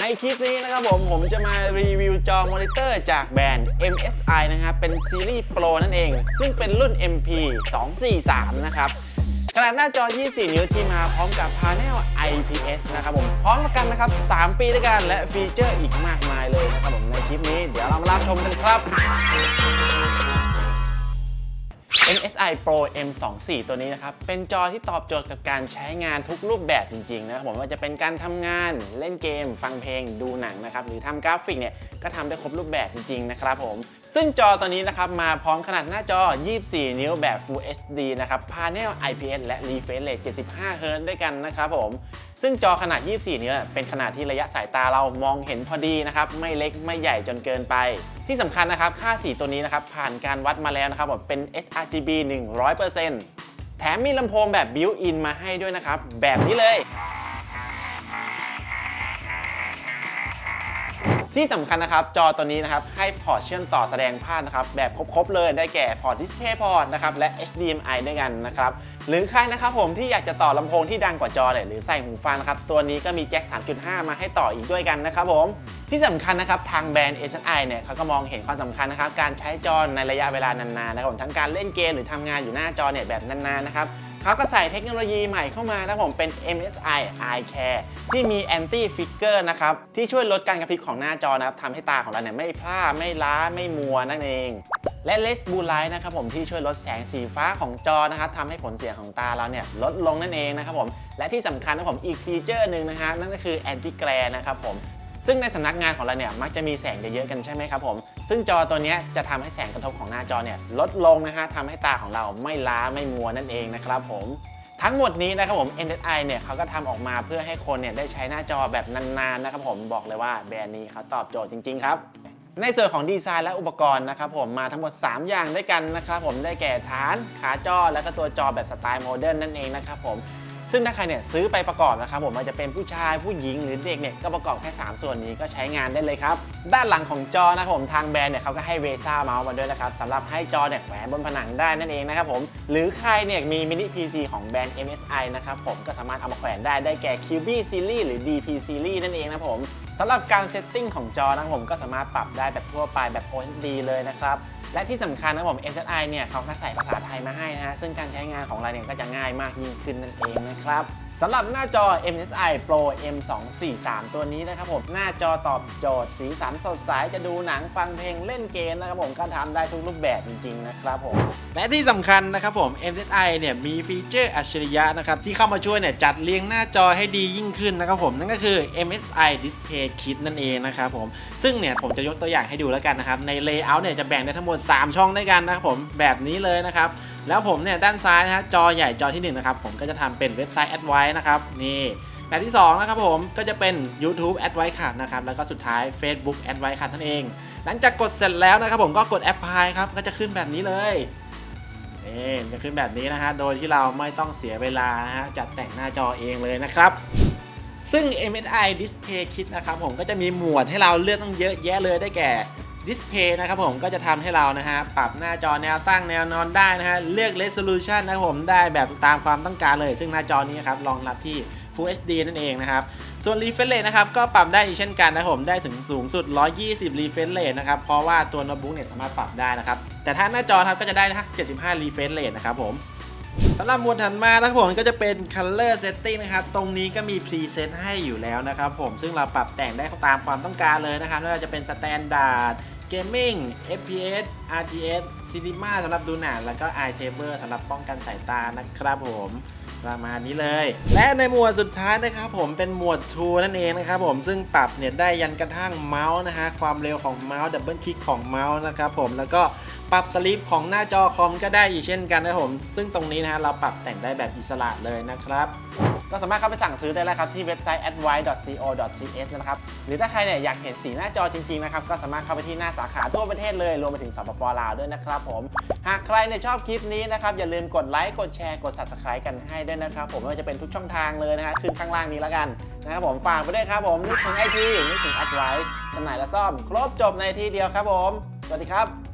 ในคลิปนี้นะครับผม ผมจะมารีวิวจอมอนิเตอร์จากแบรนด์ MSI นะครับ เป็นซีรีส์ Pro นั่นเอง ซึ่งเป็นรุ่น MP 243 นะครับขนาดหน้าจอ 24 นิ้วที่มาพร้อมกับพาเนล IPS นะครับผม พร้อมกันนะครับ 3 ปีด้วยกันและฟีเจอร์อีกมากมายเลยนะครับผมในคลิปนี้ เดี๋ยวเรามารับชมกันครับ MSI Pro M24 ตัวนี้นะครับ เป็นจอที่ตอบโจทย์กับการใช้งานทุกรูปแบบจริงๆนะครับผมว่าจะเป็นการทำงานเล่นเกม ฟังเพลงดูหนังนะครับ หรือทำกราฟิกเนี่ยก็ทำได้ครบรูปแบบจริงๆนะครับผมซึ่งจอตัวนี้นะครับมาพร้อมขนาดหน้าจอ 24 นิ้วแบบ Full HD นะครับ Panel IPS และ Refresh Rate 75 Hz ด้วยกันนะครับผม ซึ่งจอขนาด 24 นิ้วเป็นขนาดที่ระยะสายตาเรามองเห็นพอดีนะครับ ไม่เล็กไม่ใหญ่จนเกินไป ที่สำคัญนะครับ ค่าสีตัวนี้นะครับ ผ่านการวัดมาแล้วนะครับผมเป็น sRGB 100%แถมมีลำโพงแบบ built-in มาให้ด้วยนะครับ แบบนี้เลย ที่สำคัญนะครับ จอตัวนี้นะครับ ให้พอร์ตเชื่อมต่อแสดงภาพนะครับ แบบครบๆเลยได้แก่พอร์ต Display Port นะครับ และ HDMI ด้วยกันนะครับ หรือใครนะครับผมที่อยากจะต่อลำโพงที่ดังกว่าจอเลยหรือใส่หูฟังนะครับ ตัวนี้ก็มีแจ็ค 3.5 มาให้ต่ออีกด้วยกันนะครับผมที่สำคัญนะครับ ทางแบรนด์ SNI เนี่ยเขาก็มองเห็นความสำคัญนะครับ การใช้จอในระยะเวลานานๆนะครับผมทั้งการเล่นเกมหรือทำงานอยู่หน้าจอเนี่ยแบบนานๆนะครับ เขาก็ใส่เทคโนโลยีใหม่เข้ามานะผมเป็น MSI Eye Care ที่มี Anti Flicker นะครับ ที่ช่วยลดการกระพริบของหน้าจอนะครับทำให้ตาของเราเนี่ยไม่พร่าไม่ล้าไม่มัวนั่นเอง และ Less Blue Light นะครับผมที่ช่วยลดแสงสีฟ้าของจอนะครับทำให้ผลเสียของตาเราเนี่ยลดลงนั่นเองนะครับผมและที่สำคัญนะผมอีกฟีเจอร์หนึ่งนะฮะนั่นก็คือ Anti Glare นะครับผม ซึ่งในสำนักงานของเราเนี่ยมักจะมีแสงเยอะๆกันใช่ไหมครับผม ซึ่งจอตัวนี้จะทำให้แสงกระทบของหน้าจอเนี่ยลดลงนะฮะทำให้ตาของเราไม่ล้าไม่มัวนั่นเองนะครับผมทั้งหมดนี้นะครับผม MSI เนี่ยเขาก็ทำออกมาเพื่อให้คนเนี่ยได้ใช้หน้าจอแบบนานๆนะครับผมบอกเลยว่าแบรนด์นี้เขาตอบโจทย์จริง ๆ ครับ ในส่วนของดีไซน์และอุปกรณ์นะครับผมมาทั้งหมด 3 อย่างด้วยกันนะครับผมได้แก่ฐานขาจอ และก็ตัวจอแบบสไตล์โมเดิร์นนั่นเองนะครับผม ซึ่งถ้าใครเนี่ยซื้อไปประกอบนะครับผมมันจะเป็นผู้ชายผู้หญิงหรือเด็กเนี่ยก็ประกอบแค่ 3 ส่วนนี้ก็ใช้งานได้เลยครับ ด้านหลังของจอนะครับผมทางแบรนด์เนี่ยเขาก็ให้เวซ่าเมาส์มาด้วยนะครับสำหรับให้จอเนี่ยแขวนบนผนังได้นั่นเองนะครับผมหรือใครเนี่ยมีมินิ PC ของแบรนด์ MSI นะครับผมก็สามารถเอามาแขวนได้ได้แก่ QB Series หรือ DP Series นั่นเองนะครับผมสำหรับการเซตติ้งของจอนะครับผมก็สามารถปรับได้แบบทั่วไปแบบ OHD เลยนะครับ และที่สำคัญนะครับผม SSI เนี่ยเขาก็ใส่ภาษาไทยมาให้นะฮะซึ่งการใช้งานของเราเนี่ยก็จะง่ายมากยิ่งขึ้นนั่นเองนะครับ สำหรับหน้าจอ MSI Pro M243 ตัวนี้นะครับผม หน้าจอตอบโจทย์สีสันสดใสจะดูหนังฟังเพลงเล่นเกมนะครับผมก็ทำได้ทุกรูปแบบจริง ๆ นะครับผม และที่สำคัญนะครับผม MSI เนี่ยมีฟีเจอร์อัจฉริยะนะครับที่เข้ามาช่วยเนี่ยจัดเรียงหน้าจอให้ดียิ่งขึ้นนะครับผมนั่นก็คือ MSI Display Kit นั่นเองนะครับผมซึ่งเนี่ยผมจะยกตัวอย่างให้ดูแล้วกันนะครับใน Layout เนี่ยจะแบ่งได้ทั้งหมด 3 ช่องด้วยกันนะครับผมแบบนี้เลยนะครับ แล้วผมเนี่ยด้านซ้ายนะฮะจอใหญ่จอที่1นนะครับผมก็จะทำเป็นเว็บไซต์ Advice นะครับนี่แบบที่2นะครับผมก็จะเป็น YouTube Advice ขาดนะครับแล้วก็สุดท้าย Facebook Advice ขาดนั่นเอง หลังจากกดเสร็จแล้วนะครับผมก็กด Apply ครับก็จะขึ้นแบบนี้เลยนี่จะขึ้นแบบนี้นะฮะโดยที่เราไม่ต้องเสียเวลานะฮะจัดแต่งหน้าจอเองเลยนะครับซึ่ง MSI Display Kit นะครับผมก็จะมีหมวดให้เราเลือกตั้งเยอะแยะเลยได้แก่ Display นะครับผมก็จะทำให้เรานะฮะปรับหน้าจอแนวตั้งแนวนอนได้นะฮะเลือก Resolution นะครับผมได้แบบตามความต้องการเลย ซึ่งหน้าจอนี้ครับรองรับที่ Full HD นั่นเองนะครับส่วน refresh rate นะครับก็ปรับได้อีกเช่นกันนะผมได้ถึงสูงสุด 120 refresh rate นะครับเพราะว่าตัวโน้ตบุ๊กเนี่ยสามารถปรับได้นะครับแต่ถ้าหน้าจอครับก็จะได้นะ75 refresh rate นะครับผมสำหรับหมวดถัดมานะครับผมก็จะเป็น color setting นะครับ ตรงนี้ก็มี preset ให้อยู่แล้วนะครับผมซึ่งเราปรับแต่งได้ตามความต้องการเลยนะครับไม่ว่าจะเป็น standard gaming fps rgs cinema สำหรับดูหนังแล้วก็ eye saver สำหรับป้องกันสายตานะครับผมประมาณนี้เลย และในหมวดสุดท้ายนะครับผมเป็นหมวดทูนั่นเองนะครับผมซึ่งปรับเนี่ยได้ยันกระทั่งเมาส์นะฮะความเร็วของเมาส์ดับเบิลคลิกของเมาส์นะครับผมแล้วก็ ปรับสลิปของหน้าจอคอมก็ได้อีกเช่นกันนะครับผม ซึ่งตรงนี้นะฮะเราปรับแต่งได้แบบอิสระเลยนะครับ ก็สามารถเข้าไปสั่งซื้อได้แล้วครับ ที่เว็บไซต์ advice.co.th นะครับ หรือถ้าใครเนี่ยอยากเห็นสีหน้าจอจริงๆนะครับ ก็สามารถเข้าไปที่หน้าสาขาทั่วประเทศเลย รวมไปถึงสปปลาวด้วยนะครับผม หากใครเนี่ยชอบคลิปนี้นะครับ อย่าลืมกดไลค์ กดแชร์ กด subscribe กันให้ด้วยนะครับ ผมไม่ว่าจะเป็นทุกช่องทางเลยนะฮะขึ้นข้างล่างนี้แล้วกันนะครับผมฝากไปด้วยครับผมนึกถึงไอทีนึกถึง advice จำหน่ายและซ่อม ครบจบในที่เดียวครับผมสวัสดีครับ